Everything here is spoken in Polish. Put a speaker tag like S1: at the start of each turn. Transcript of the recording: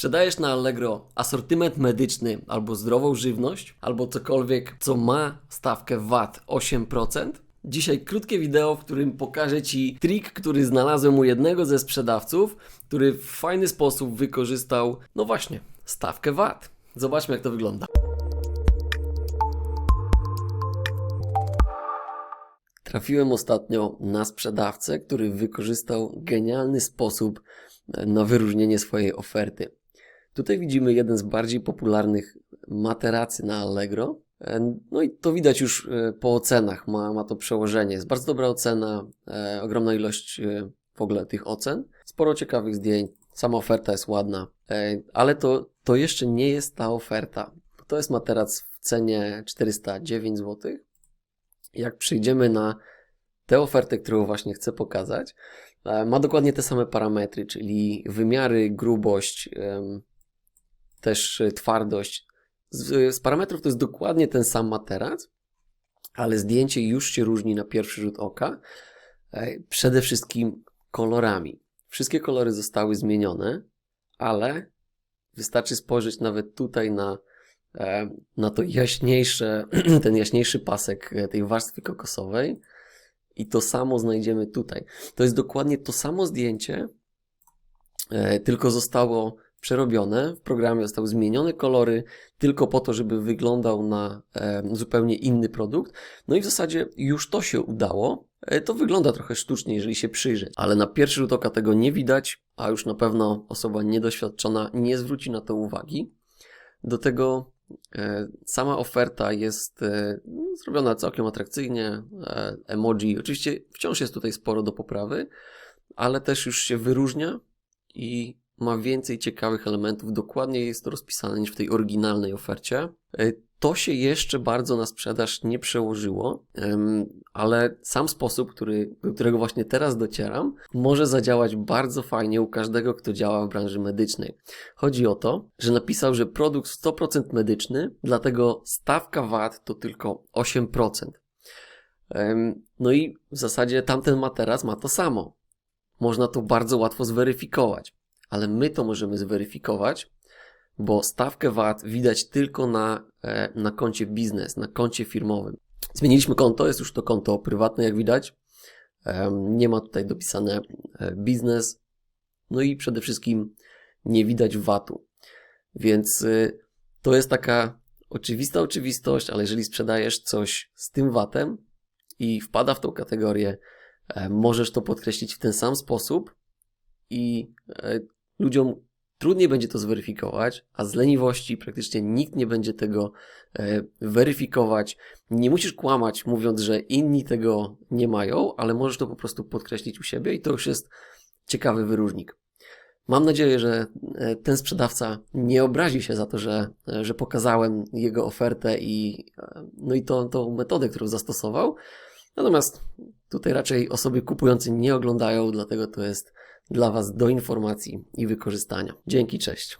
S1: Sprzedajesz na Allegro asortyment medyczny albo zdrową żywność, albo cokolwiek, co ma stawkę VAT 8%. Dzisiaj krótkie wideo, w którym pokażę Ci trik, który znalazłem u jednego ze sprzedawców, który w fajny sposób wykorzystał, no właśnie, stawkę VAT. Zobaczmy, jak to wygląda. Trafiłem ostatnio na sprzedawcę, który wykorzystał genialny sposób na wyróżnienie swojej oferty. Tutaj widzimy jeden z bardziej popularnych materacy na Allegro. E, No i to widać już e, po ocenach, ma, ma to przełożenie. Jest bardzo dobra ocena, e, ogromna ilość w ogóle tych ocen, sporo ciekawych zdjęć, sama oferta jest ładna, ale to, to jeszcze nie jest ta oferta. To jest materac w cenie 409 zł. Jak przyjdziemy na tę ofertę, którą właśnie chcę pokazać, ma dokładnie te same parametry, czyli wymiary, grubość, też e, twardość. Z, z parametrów to jest dokładnie ten sam materac, ale zdjęcie już się różni na pierwszy rzut oka. E, Przede wszystkim kolorami. Wszystkie kolory zostały zmienione, ale wystarczy spojrzeć nawet tutaj na, e, na to jaśniejsze, ten jaśniejszy pasek e, tej warstwy kokosowej i to samo znajdziemy tutaj. To jest dokładnie to samo zdjęcie, tylko zostało przerobione. W programie zostały zmienione kolory tylko po to, żeby wyglądał na zupełnie inny produkt. No i w zasadzie już to się udało. E, To wygląda trochę sztucznie, jeżeli się przyjrzy, ale na pierwszy rzut oka tego nie widać, a już na pewno osoba niedoświadczona nie zwróci na to uwagi. Do tego e, sama oferta jest e, zrobiona całkiem atrakcyjnie. Emoji, oczywiście wciąż jest tutaj sporo do poprawy, ale też już się wyróżnia i ma więcej ciekawych elementów. Dokładnie jest to rozpisane niż w tej oryginalnej ofercie. E, To się jeszcze bardzo na sprzedaż nie przełożyło, ale sam sposób, który, do którego właśnie teraz docieram, może zadziałać bardzo fajnie u każdego, kto działa w branży medycznej. Chodzi o to, że napisał, że produkt 100% medyczny, dlatego stawka VAT to tylko 8%. Em, No i w zasadzie tamten materac ma to samo. Można to bardzo łatwo zweryfikować, ale my to możemy zweryfikować, bo stawkę VAT widać tylko na, e, na koncie biznes, na koncie firmowym. Zmieniliśmy konto, jest już to konto prywatne, jak widać. Nie ma tutaj dopisane e, biznes. No i przede wszystkim nie widać VAT-u. Więc y, to jest taka oczywista oczywistość, ale jeżeli sprzedajesz coś z tym VAT-em i wpada w tą kategorię, e, możesz to podkreślić w ten sam sposób i ludziom trudniej będzie to zweryfikować, a z leniwości praktycznie nikt nie będzie tego e, weryfikować. Nie musisz kłamać, mówiąc, że inni tego nie mają, ale możesz to po prostu podkreślić u siebie i to już jest ciekawy wyróżnik. Mam nadzieję, że e, ten sprzedawca nie obrazi się za to, że, e, że pokazałem jego ofertę i, no i tą, tą metodę, którą zastosował. Natomiast tutaj raczej osoby kupujące nie oglądają, dlatego to jest dla Was do informacji i wykorzystania. Dzięki, cześć.